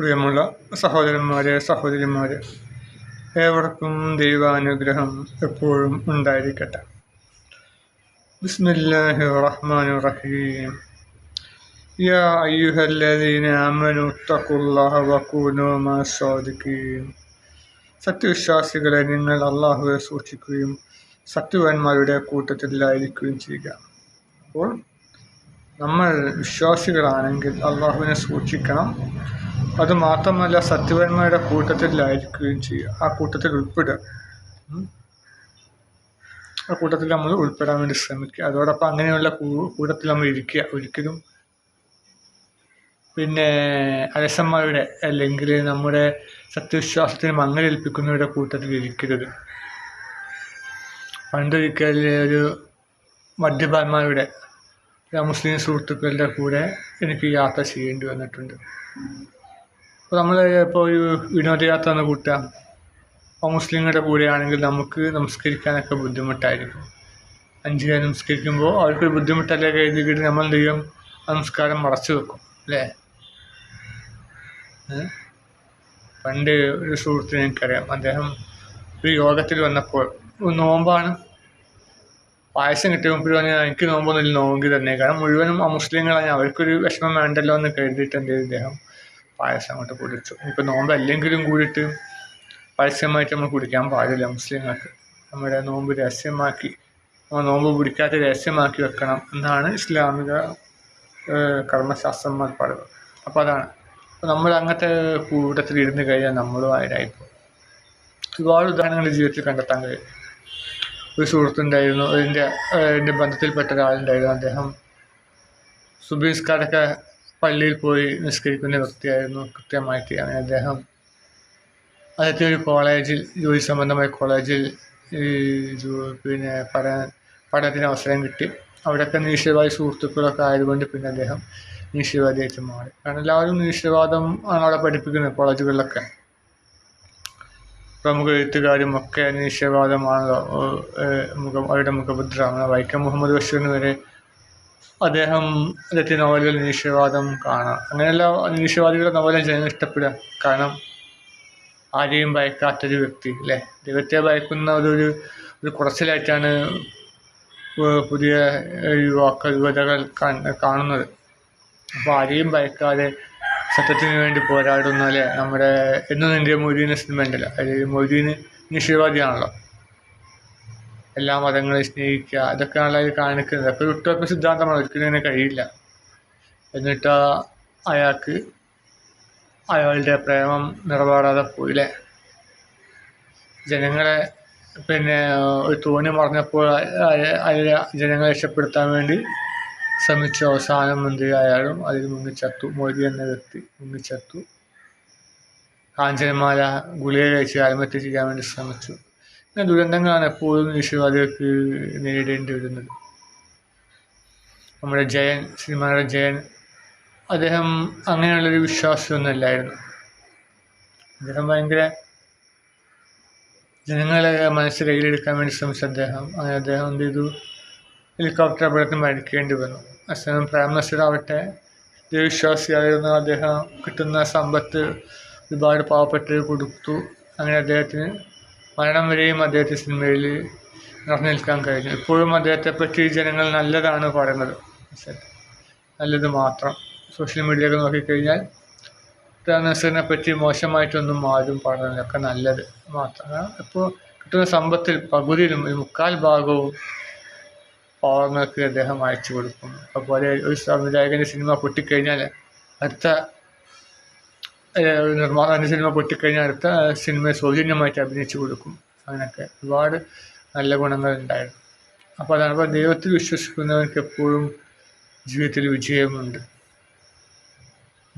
പ്രിയമുള്ള സഹോദരന്മാരെ സഹോദരിമാരെ ഏവർക്കും ദൈവാനുഗ്രഹം എപ്പോഴും ഉണ്ടായിരിക്കട്ടെ. ബിസ്മില്ലാഹി റഹ്മാൻ റഹീം യാ അയ്യുഹല്ലദീന വകൂനു മാസ്സാദിഖീൻ സത്യവിശ്വാസികളെ നിങ്ങൾ അള്ളാഹുവെ സൂക്ഷിക്കുകയും സത്യവാന്മാരുടെ കൂട്ടത്തിലായിരിക്കുകയും ചെയ്യുക. അപ്പോൾ നമ്മൾ വിശ്വാസികളാണെങ്കിൽ അള്ളാഹുവിനെ സൂക്ഷിക്കണം. അത് മാത്രമല്ല സത്യവാന്മാരുടെ കൂട്ടത്തിലായിരിക്കുകയും ചെയ്യുക. ആ കൂട്ടത്തിൽ ഉൾപ്പെടുക. ആ കൂട്ടത്തിൽ നമ്മൾ ഉൾപ്പെടാൻ വേണ്ടി ശ്രമിക്കുക. അതോടൊപ്പം അങ്ങനെയുള്ള കൂട്ടത്തിൽ നമ്മൾ ഇരിക്കുക ഒരിക്കലും. പിന്നെ അലസന്മാരുടെ അല്ലെങ്കിൽ നമ്മുടെ സത്യവിശ്വാസത്തിന് മങ്ങലേൽപ്പിക്കുന്നവരുടെ കൂട്ടത്തിൽ ഇരിക്കരുത്. പണ്ടൊരിക്കൽ ഒരു മദ്യപാന്മാരുടെ മുസ്ലിം സുഹൃത്തുക്കളുടെ കൂടെ എനിക്ക് യാത്ര ചെയ്യേണ്ടി വന്നിട്ടുണ്ട്. അപ്പോൾ നമ്മൾ ഇപ്പോൾ ഒരു വിനോദയാത്ര എന്ന് കൂട്ടാം. അപ്പോൾ മുസ്ലിങ്ങളുടെ കൂടെയാണെങ്കിൽ നമുക്ക് നമസ്കരിക്കാനൊക്കെ ബുദ്ധിമുട്ടായിരിക്കും. അഞ്ച് പേര് നമസ്കരിക്കുമ്പോൾ അവർക്കൊരു ബുദ്ധിമുട്ടല്ലേ കരുതിയിട്ട് നമ്മൾ ചെയ്യും? നമസ്കാരം മറച്ചു വെക്കും അല്ലേ? പണ്ട് ഒരു സുഹൃത്തിനെ എനിക്കറിയാം. അദ്ദേഹം ഒരു യോഗത്തിൽ വന്നപ്പോൾ നോമ്പാണ്. പായസം കിട്ടിയ മുമ്പിൽ പറഞ്ഞാൽ എനിക്ക് നോമ്പൊന്നുമില്ല നോങ്കി തന്നെ. കാരണം മുഴുവനും മുസ്ലിങ്ങളാണ് അവർക്കൊരു വിഷമം വേണ്ടല്ലോ എന്ന് കരുതിയിട്ട് എന്ത് ഇദ്ദേഹം പായസം അങ്ങോട്ട് കുടിച്ചു. ഇപ്പം നോമ്പ് അല്ലെങ്കിലും കൂടിയിട്ട് പരസ്യമായിട്ട് നമ്മൾ കുടിക്കാൻ പാടില്ല മുസ്ലിങ്ങൾക്ക് നമ്മുടെ നോമ്പ് രഹസ്യമാക്കി നമ്മൾ നോമ്പ് പിടിക്കാത്ത രഹസ്യമാക്കി വെക്കണം എന്നാണ് ഇസ്ലാമിക കർമ്മശാസ്ത്രന്മാർ പറയുന്നത്. അപ്പോൾ അതാണ്. അപ്പോൾ നമ്മൾ അങ്ങനത്തെ കൂട്ടത്തിൽ ഇരുന്ന് കഴിഞ്ഞാൽ നമ്മളും ആയിരായിപ്പോൾ ഒരുപാട് ഉദാഹരണങ്ങൾ ജീവിതത്തിൽ കണ്ടെത്താൻ കഴിയും. ഒരു സുഹൃത്തുണ്ടായിരുന്നു. അതിന്റെ എന്റെ ബന്ധത്തിൽപ്പെട്ട ഒരാളുണ്ടായിരുന്നു. അദ്ദേഹം സുബീസ്കാരൊക്കെ പള്ളിയിൽ പോയി നിസ്കരിക്കുന്ന വ്യക്തിയായിരുന്നു. കൃത്യമായിട്ട് അങ്ങനെ അദ്ദേഹം അദ്ദേഹത്തെ ഒരു കോളേജിൽ ജോലി സംബന്ധമായ കോളേജിൽ ഈ പിന്നെ പഠന പഠനത്തിന് അവസരം കിട്ടി. അവിടെയൊക്കെ നിരീശ്വരവാദി സുഹൃത്തുക്കളൊക്കെ ആയതുകൊണ്ട് പിന്നെ അദ്ദേഹം നിരീശ്വരവാദിയായിട്ട് മാറി. കാരണം എല്ലാവരും നിരീശ്വരവാദം ആണ് അവിടെ പഠിപ്പിക്കുന്നത് കോളേജുകളിലൊക്കെ. പ്രമുഖ എഴുത്തുകാരും ഒക്കെ നിരീശ്വരവാദമാണല്ലോ ഏഹ് മുഖം അവരുടെ മുഖഭദ്രമാണ് വൈക്കം മുഹമ്മദ് ബഷീറിന് വരെ അദ്ദേഹം അദ്ദേഹത്തെ നോവലുകൾ നിരീശ്വരവാദം കാണാം. അങ്ങനെയുള്ള നിരീശ്വരവാദികളുടെ നോവലും ജനങ്ങൾ ഇഷ്ടപ്പെടുക. കാരണം ആരെയും ഭയക്കാത്തൊരു വ്യക്തി അല്ലേ? ദൈവത്തെ ഭയക്കുന്ന ഒരു ഒരു കുറച്ചിലായിട്ടാണ് പുതിയ യുവാക്കൾ യുവതകൾ കാണുന്നത്. അപ്പോൾ ആരെയും ഭയക്കാതെ സത്യത്തിന് വേണ്ടി പോരാടുന്ന അല്ലേ നമ്മുടെ എന്നും മൊയ്തീനെ സിനിമ ഉണ്ടല്ലോ. അതിൽ മൊയ്തീന് നിശ്ചയവാദിയാണല്ലോ എല്ലാ മതങ്ങളെ സ്നേഹിക്കുക ഇതൊക്കെയാണല്ലോ അതിൽ കാണിക്കുന്നത്. അപ്പോൾ ഒട്ടുമൊക്കെ സിദ്ധാന്തമാണ് ഒരിക്കലും ഇങ്ങനെ കഴിയില്ല. എന്നിട്ട് അയാൾക്ക് അയാളുടെ പ്രേമം നിറവേറാതെ പോയില്ലേ ജനങ്ങളെ പിന്നെ ഒരു തോണി മറഞ്ഞപ്പോൾ അതിലെ ജനങ്ങളെ രക്ഷപ്പെടുത്താൻ വേണ്ടി ശ്രമിച്ചു അവസാനം മന്ത്രിയായാലും അതിൽ മുങ്ങിച്ചത്തു. മോദി എന്ന വ്യക്തി മുങ്ങിച്ചത്തു. കാഞ്ചനമാല ഗുളിക കഴിച്ച് ആത്മഹത്യ ചെയ്യാൻ വേണ്ടി ശ്രമിച്ചു. ഇങ്ങനെ ദുരന്തങ്ങളാണ് എപ്പോഴും നിരീശ്വരവാദികൾക്ക് നേരിടേണ്ടി വരുന്നത്. നമ്മുടെ ജയൻ സിനിമയുടെ ജയൻ അദ്ദേഹം അങ്ങനെയുള്ളൊരു വിശ്വാസമൊന്നുമില്ലായിരുന്നു അദ്ദേഹം ഭയങ്കര ജനങ്ങളെ മനസ്സ് കയ്യിലെടുക്കാൻ വേണ്ടി ശ്രമിച്ച അദ്ദേഹം. അങ്ങനെ അദ്ദേഹം എന്ത് ചെയ്തു? ഹെലികോപ്റ്റർ അപകടത്തിൽ മരിക്കേണ്ടി വന്നു. അസനം പ്രേമനസരാവട്ടെ ദൈവവിശ്വാസിയായിരുന്നു അദ്ദേഹം കിട്ടുന്ന സമ്പത്ത് ഒരുപാട് പാവപ്പെട്ടവർ കൊടുത്തു. അങ്ങനെ അദ്ദേഹത്തിന് മരണം വരെയും അദ്ദേഹത്തെ സിനിമയിൽ നിറഞ്ഞു നിൽക്കാൻ കഴിഞ്ഞു. ഇപ്പോഴും അദ്ദേഹത്തെ പറ്റി ജനങ്ങൾ നല്ലതാണ് പറയുന്നത്. നല്ലത് മാത്രം. സോഷ്യൽ മീഡിയയൊക്കെ നോക്കിക്കഴിഞ്ഞാൽ നസറിനെ പറ്റി മോശമായിട്ടൊന്നും ആരും പറയുന്നില്ല ഒക്കെ നല്ലത് മാത്രം ഇപ്പോൾ കിട്ടുന്ന സമ്പത്തിൽ പകുതിയിലും ഒരു മുക്കാൽ ഭാഗവും പാവങ്ങൾക്ക് അദ്ദേഹം അയച്ചു കൊടുക്കും. അതുപോലെ ഒരു സംവിധായകന്റെ സിനിമ പൊട്ടിക്കഴിഞ്ഞാൽ അടുത്ത ഒരു നിർമ്മാതാവിന്റെ സിനിമ പൊട്ടിക്കഴിഞ്ഞാൽ അടുത്ത സിനിമ സൗജന്യമായിട്ട് അഭിനയിച്ചു കൊടുക്കും. അങ്ങനെയൊക്കെ ഒരുപാട് നല്ല ഗുണങ്ങൾ ഉണ്ടായിരുന്നു. അപ്പോൾ അതാണ് അപ്പോൾ ദൈവത്തിൽ വിശ്വസിക്കുന്നവർക്ക് എപ്പോഴും ജീവിതത്തിൽ വിജയമുണ്ട്.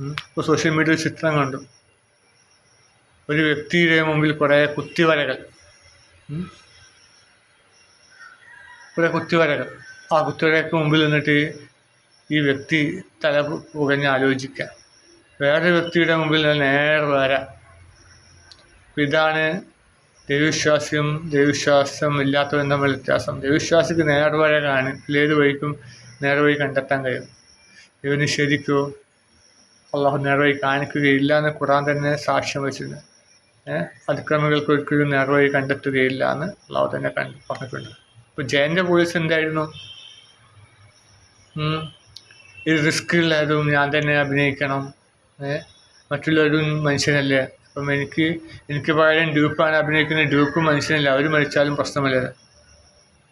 ഇപ്പോൾ സോഷ്യൽ മീഡിയയിൽ ചിത്രം കണ്ടു. ഒരു വ്യക്തിയുടെ മുമ്പിൽ കുറേ കുത്തിവരകൾ കുറേ കുത്തിവരകൾ ആ കുത്തിവരയ്ക്ക് മുമ്പിൽ നിന്നിട്ട് ഈ വ്യക്തി തല പുകഞ്ഞ് ആലോചിക്കുക. വേറൊരു വ്യക്തിയുടെ മുമ്പിൽ നേരെ വരാം. ഇതാണ് ദൈവവിശ്വാസിയും ദൈവവിശ്വാസം ഇല്ലാത്തവരും തമ്മിൽ വ്യത്യാസം. ദൈവവിശ്വാസിക്ക് നേർവഴ കാണും ഏത് വഴിക്കും നേർവഴി കണ്ടെത്താൻ കഴിയും. ഇവന് ശരിക്കോ അള്ളാഹു നേർവഴി കാണിക്കുകയില്ല എന്ന് ഖുറാൻ തന്നെ സാക്ഷ്യം വെച്ചിരുന്നു അതിക്രമികൾക്ക് ഒരിക്കലും നേർവഴി കണ്ടെത്തുകയില്ല എന്ന് അള്ളാഹു തന്നെ പറഞ്ഞിട്ടുണ്ട്. ഇപ്പോൾ ജയന്റെ വോയിസ് എന്തായിരുന്നു. ഇത് റിസ്ക് ഉള്ളതും ഞാൻ തന്നെ അഭിനയിക്കണം. മറ്റുള്ളവരും മനുഷ്യനല്ലേ? അപ്പം എനിക്ക് എനിക്ക് പകരം ഡ്യൂപ്പാണ് അഭിനയിക്കുന്നത് ഡ്യൂപ്പ് മനുഷ്യനല്ല. അവർ മരിച്ചാലും പ്രശ്നമല്ല.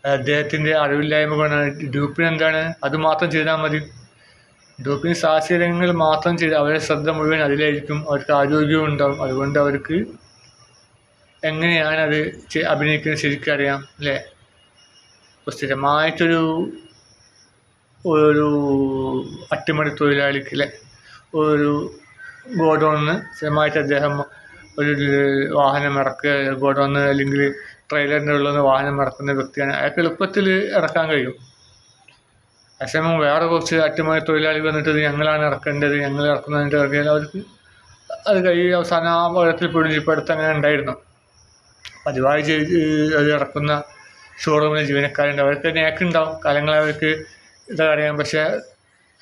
അദ്ദേഹത്തിന്റെ അറിവില്ലായ്മ കൊണ്ടാണ്. ഡ്യൂപ്പിന് എന്താണ് അത് മാത്രം ചെയ്താൽ മതി. ഡ്യൂപ്പിന് സാഹചര്യങ്ങൾ മാത്രം ചെയ്ത് അവരുടെ ശ്രദ്ധ മുഴുവൻ അതിലായിരിക്കും. അവർക്ക് ആരോഗ്യവും ഉണ്ടാവും. അതുകൊണ്ട് അവർക്ക് എങ്ങനെയാണ് അത് അഭിനയിക്കുന്നത് ശരിക്കും അറിയാം അല്ലേ? ഇപ്പോൾ സ്ഥിരമായിട്ടൊരു ഒരു അട്ടിമറി തൊഴിലാളിക്ക് അല്ലെ ഒരു ഗോഡൗണിന് സ്ഥിരമായിട്ട് അദ്ദേഹം ഒരു വാഹനം ഇറക്കുക ഗോഡൗണ് അല്ലെങ്കിൽ ട്രെയിലറിന്റെ ഉള്ളിൽ നിന്ന് വാഹനം ഇറക്കുന്ന വ്യക്തിയാണ്. അയാൾക്ക് എളുപ്പത്തിൽ ഇറക്കാൻ കഴിയും. അതേസമയം വേറെ കുറച്ച് അട്ടിമറി തൊഴിലാളി വന്നിട്ട് ഞങ്ങളാണ് ഇറക്കേണ്ടത് ഞങ്ങൾ ഇറക്കുന്നതിന്റെ ഇറങ്ങിയാൽ അവർക്ക് അത് കൈ അവസാനം ആ വെള്ളത്തിൽ പൊടിഞ്ഞ് ഇപ്പോൾ അടുത്ത് അങ്ങനെ ഉണ്ടായിരുന്നു. പതിവായി ചെയ്ത് അത് ഇറക്കുന്ന ഷോറൂമിലെ ജീവനക്കാരുണ്ട്. അവർക്ക് നേക്കുണ്ടാവും. കാലങ്ങൾ അവർക്ക് ഇതറിയാം. പക്ഷേ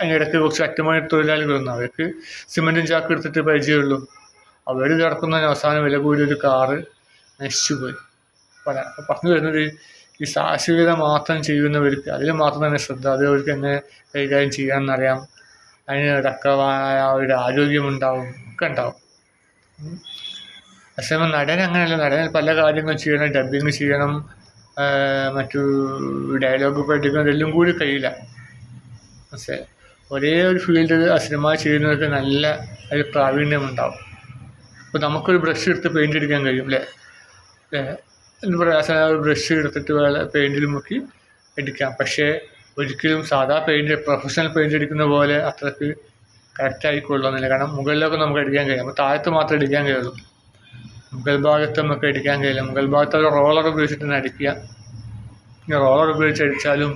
അതിനിടയ്ക്ക് കുറച്ച് അറ്റമായ തൊഴിലാളികൾ വന്നു അവർക്ക് സിമെന്റും ചാക്ക് എടുത്തിട്ട് പരിചയമുള്ളൂ. അവർ കിടക്കുന്ന അവസാനം വില കൂടി ഒരു കാറ് നശിച്ചു പോയി പറയാം അപ്പോൾ പറഞ്ഞു വരുന്നത് ഈ സാഹസികത മാത്രം ചെയ്യുന്നവർക്ക് അതിൽ മാത്രം തന്നെ ശ്രദ്ധ അത് അവർക്ക് എങ്ങനെ കൈകാര്യം ചെയ്യാമെന്നറിയാം. അതിന് തക്കമായ ഒരു ആരോഗ്യമുണ്ടാവും. ഒക്കെ ഉണ്ടാവും. പക്ഷേ നടൻ അങ്ങനെയല്ല. നടൻ പല കാര്യങ്ങളും ചെയ്യണം. ഡബിങ് ചെയ്യണം. മറ്റു ഡയലോഗ് പഠിക്കുന്നതെല്ലാം കൂടി കഴിയില്ല. പക്ഷേ ഒരേ ഒരു ഫീൽഡിൽ ഫീൽഡ് സിനിമ ചെയ്യുന്നവർക്ക് നല്ല ഒരു പ്രാവീണ്യം ഉണ്ടാവും. ഇപ്പോൾ നമുക്കൊരു ബ്രഷ് എടുത്ത് പെയിന്റ് അടിക്കാൻ കഴിയും അല്ലേ എന്ന് പറയാം ഒരു ബ്രഷ് എടുത്തിട്ട് വേറെ പെയിന്റിൽ മുക്കി അടിക്കാം പക്ഷേ ഒരിക്കലും സാധാ പെയിന്റ് പ്രൊഫഷണൽ പെയിന്റ് അടിക്കുന്ന പോലെ അത്രയ്ക്ക് കറക്റ്റ് ആയിക്കൊള്ളുന്നില്ല കാരണം മുകളിലൊക്കെ നമുക്ക് അടിക്കാൻ കഴിയും. അപ്പോൾ താഴത്ത് മാത്രമേ അടിക്കാൻ കഴിയുള്ളൂ. മുകൾ ഭാഗത്ത് നമുക്ക് അടിക്കാൻ കഴിയില്ല. മുകൾ ഭാഗത്ത് ഒരു റോളർ ഉപയോഗിച്ചിട്ട് തന്നെ അടിക്കുക. റോളർ ഉപയോഗിച്ച് അടിച്ചാലും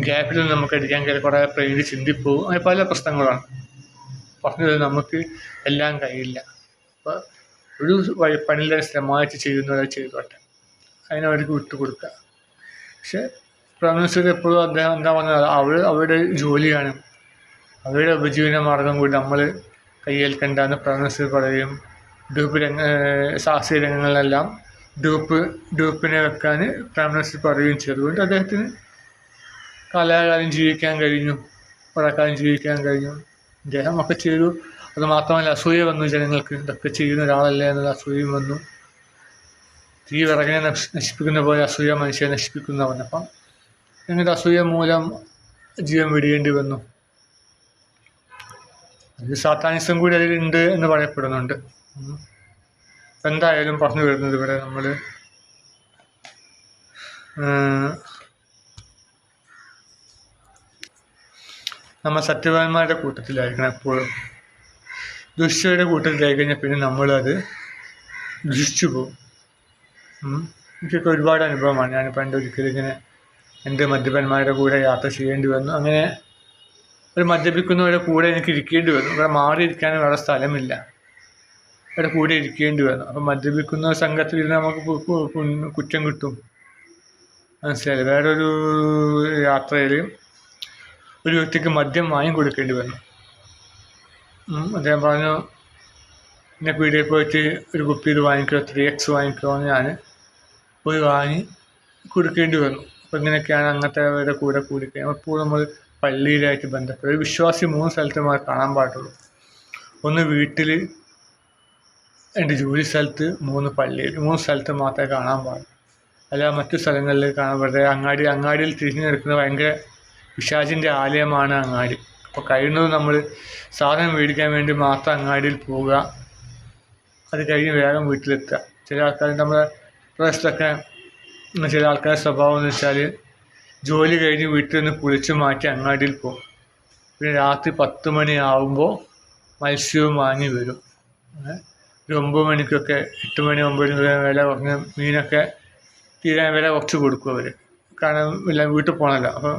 ഗ്യാപ്പിൽ നമുക്ക് അടിക്കാൻ കഴിയില്ല. കുറേ പെയിന്റ് ചിന്തിപ്പോവും. അങ്ങനെ പല പ്രശ്നങ്ങളാണ്. പറഞ്ഞത് നമുക്ക് എല്ലാം കഴിയില്ല. അപ്പോൾ ഒരു വഴി പണിയിലെ സ്ഥിരമായിട്ട് ചെയ്യുന്നവരെ ചെയ്തോട്ടെ. അതിനവർക്ക് വിട്ടുകൊടുക്കുക പക്ഷേ പ്രൈം മിനിസ്റ്റർ എപ്പോഴും അദ്ദേഹം എന്താ പറഞ്ഞത്? അവർ അവരുടെ ജോലിയാണ്. അവരുടെ ഉപജീവന മാർഗം കൂടി നമ്മൾ കയ്യേൽക്കേണ്ടെന്ന് പ്രൈം മിനിസ്റ്റർ പറയും ഡ്യൂപ്പ് രംഗ സാഹസിക രംഗങ്ങളിലെല്ലാം ഡ്യൂപ്പ് ഡ്യൂപ്പിനെ വെക്കാൻ പ്രൈം മിനിസ്റ്റർ പറയുകയും ചെയ്തു. അതുകൊണ്ട് അദ്ദേഹത്തിന് കാലാകാലം ജീവിക്കാൻ കഴിഞ്ഞു പഴക്കാലം ജീവിക്കാൻ കഴിഞ്ഞു. അദ്ദേഹം ഒക്കെ ചെയ്തു. അത് മാത്രമല്ല അസൂയ വന്നു ജനങ്ങൾക്ക്. ഇതൊക്കെ ചെയ്യുന്ന ഒരാളല്ലേ എന്നുള്ള അസൂയയും വന്നു. തീ വിറകിനെ നശിപ്പിക്കുന്ന പോലെ അസൂയ മനുഷ്യനെ നശിപ്പിക്കുന്ന അപ്പം എന്നിട്ട് അസൂയ മൂലം ജീവൻ വെടിയേണ്ടി വന്നു. അത് സാത്താനിസം കൂടി അതിലുണ്ട് എന്ന് പറയപ്പെടുന്നുണ്ട്. എന്തായാലും പറഞ്ഞു വരുന്നത് ഇവിടെ നമ്മൾ നമ്മൾ സത്യവാന്മാരുടെ കൂട്ടത്തിലായിരിക്കണം എപ്പോഴും. ദുഷ്ടയുടെ കൂട്ടത്തിലായി കഴിഞ്ഞാൽ പിന്നെ നമ്മളത് ദുഷിച്ചു പോകും. എനിക്കൊക്കെ ഒരുപാട് അനുഭവമാണ്. ഞാൻ പണ്ട് ഒരിക്കലും ഇങ്ങനെ എന്റെ മദ്യപന്മാരുടെ കൂടെ യാത്ര ചെയ്യേണ്ടി വന്നു. അങ്ങനെ ഒരു മദ്യപിക്കുന്നവരുടെ കൂടെ എനിക്ക് ഇരിക്കേണ്ടി വന്നു. ഇവിടെ മാറിയിരിക്കാൻ വേറെ സ്ഥലമില്ല. ഇവിടെ കൂടെ ഇരിക്കേണ്ടി വന്നു. അപ്പം മദ്യപിക്കുന്ന സംഘത്തിൽ ഇരുന്ന് നമുക്ക് കുറ്റം കിട്ടും. മനസ്സിലായി വേറൊരു യാത്രയിൽ ഒരു വ്യക്തിക്ക് മദ്യം വാങ്ങി കൊടുക്കേണ്ടി വന്നു. അദ്ദേഹം പറഞ്ഞു എന്നെ പീടികയിൽ പോയിട്ട് ഒരു കുപ്പി ഇത് വാങ്ങിക്കോ ത്രീ എക്സ് വാങ്ങിക്കോ എന്ന് ഞാൻ പോയി വാങ്ങി കൊടുക്കേണ്ടി വന്നു. അപ്പം ഇങ്ങനെയൊക്കെയാണ് അങ്ങനത്തെ അവരുടെ കൂടെ കൂടിക്കഴിഞ്ഞാൽ അപ്പോൾ നമ്മൾ പള്ളിയിലായിട്ട് ബന്ധപ്പെട്ട് ഒരു വിശ്വാസി മൂന്ന് സ്ഥലത്ത് നമ്മൾ കാണാൻ പാടുള്ളൂ. ഒന്ന് വീട്ടിൽ എന്റെ ജോലി സ്ഥലത്ത് മൂന്ന് പള്ളി മൂന്ന് സ്ഥലത്ത് മാത്രമേ കാണാൻ പാടുള്ളൂ. അല്ല മറ്റു സ്ഥലങ്ങളിൽ കാണാൻ പറ്റില്ല അങ്ങാടി അങ്ങാടിയിൽ തിരിഞ്ഞു നിൽക്കുന്ന ഭയങ്കര പിശാചിന്റെ ആലയമാണ് അങ്ങാടി. അപ്പോൾ കഴിയുന്നത് നമ്മൾ സാധനം മേടിക്കാൻ വേണ്ടി മാത്രം അങ്ങാടിയിൽ പോവുക. അത് കഴിഞ്ഞ് വേഗം വീട്ടിലെത്തുക. ചില ആൾക്കാർ നമ്മുടെ പ്രദേശത്തൊക്കെ ചില ആൾക്കാരുടെ സ്വഭാവം എന്ന് വെച്ചാൽ ജോലി കഴിഞ്ഞ് വീട്ടിൽ നിന്ന് കുളിച്ച് മാറ്റി അങ്ങാടിയിൽ പോകും. പിന്നെ രാത്രി പത്ത് മണിയാവുമ്പോൾ മത്സ്യവും വാങ്ങി വരും? ഒരു ഒമ്പത് മണിക്കൊക്കെ എട്ട് മണി ഒമ്പത് മണി വില കുറഞ്ഞ മീനൊക്കെ തീരാൻ വില കുറച്ച് കൊടുക്കും അവർ കാരണം എല്ലാം വീട്ടിൽ പോകണമല്ലോ അപ്പോൾ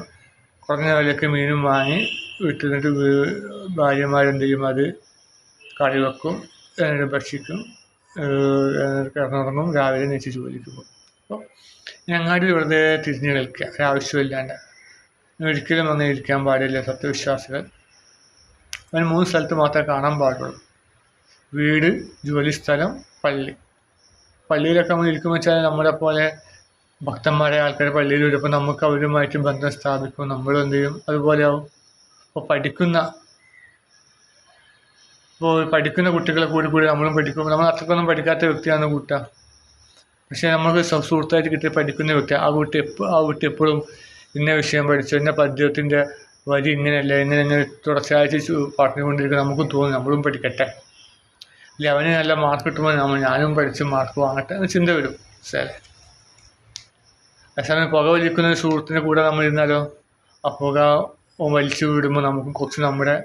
കുറഞ്ഞ വിലയ്ക്ക് മീനും വാങ്ങി വീട്ടിൽ നിന്നിട്ട് ഭാര്യമാരെന്ത് ചെയ്യും അത് കറി വെക്കും എന്നിട്ട് ഭക്ഷിക്കും കിടന്നുറങ്ങും രാവിലെ നെച്ച് ജോലിക്ക് പോകും. അപ്പോൾ ഞങ്ങളുടെ വെറുതെ തിരിഞ്ഞ് കളിക്കുക ഒരാവശ്യമില്ലാണ്ട് ഒരിക്കലും അങ്ങനെ ഇരിക്കാൻ പാടില്ല സത്യവിശ്വാസികൾ. അവന് മൂന്ന് സ്ഥലത്ത് മാത്രമേ കാണാൻ പാടുള്ളൂ. വീട് ജോലിസ്ഥലം പള്ളി. പള്ളിയിലൊക്കെ നമ്മൾ ഇരിക്കുമ്പോൾ വെച്ചാൽ നമ്മളെ പോലെ ഭക്തന്മാരെ ആൾക്കാർ പള്ളിയിൽ വരുമ്പോൾ നമുക്ക് അവരുമായിട്ട് ബന്ധം സ്ഥാപിക്കും. നമ്മൾ എന്ത് ചെയ്യും? അതുപോലെ ആവും. ഇപ്പോൾ പഠിക്കുന്ന ഇപ്പോൾ പഠിക്കുന്ന കുട്ടികളെ കൂടി കൂടി നമ്മളും പഠിക്കും. നമ്മൾ അത്രക്കൊന്നും പഠിക്കാത്ത വ്യക്തിയാണ് കൂട്ട. പക്ഷേ നമുക്ക് സുഹൃത്തായിട്ട് കിട്ടിയ പഠിക്കുന്ന വ്യക്തി. ആ കുട്ടി എപ്പോൾ ആ കുട്ടി എപ്പോഴും ഇന്ന വിഷയം പഠിച്ചു ഇന്ന പദ്യത്തിന്റെ വരി ഇങ്ങനെയല്ല ഇങ്ങനെ ഇങ്ങനെ തുടർച്ചയായിട്ട് പറഞ്ഞുകൊണ്ടിരിക്കുക നമുക്കും തോന്നും. നമ്മളും പഠിക്കട്ടെ. ഇല്ല അവന് നല്ല മാർക്ക് കിട്ടുമ്പോൾ നമ്മൾ ഞാനും പഠിച്ച് മാർക്ക് വാങ്ങട്ടെ എന്ന് ചിന്ത വരും ശരി അതേസമയം പുക വലിക്കുന്ന ഒരു സുഹൃത്തിന്റെ കൂടെ നമ്മൾ ഇരുന്നാലോ ആ പുക വലിച്ചു വിടുമ്പോൾ നമുക്ക് കുറച്ച് നമ്മുടെ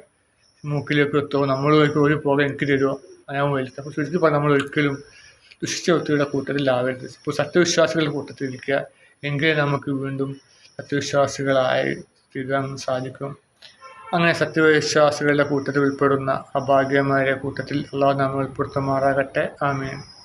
മൂക്കിലേക്ക് എത്തുമോ നമ്മൾ ഒരു പുക എനിക്ക് തരുമോ ഞാൻ വലിക്കുക അപ്പോൾ ചുരുക്കി പറഞ്ഞാൽ നമ്മൾ ഒരിക്കലും ദുഷിച്ച വ്യക്തിയുടെ കൂട്ടത്തിലാവരുത്. ഇപ്പോൾ സത്യവിശ്വാസികളുടെ കൂട്ടത്തിലിരിക്കുക എങ്കിലേ നമുക്ക് വീണ്ടും സത്യവിശ്വാസികളായി തീരാൻ സാധിക്കും. അങ്ങനെ സത്യവിശ്വാസികളുടെ കൂട്ടത്തിൽ ഉൾപ്പെടുന്ന അഭാഗ്യമായ കൂട്ടത്തിൽ അള്ളാഹു നാം ഉൾപ്പെടുത്തുമാറാകട്ടെ. ആമീൻ.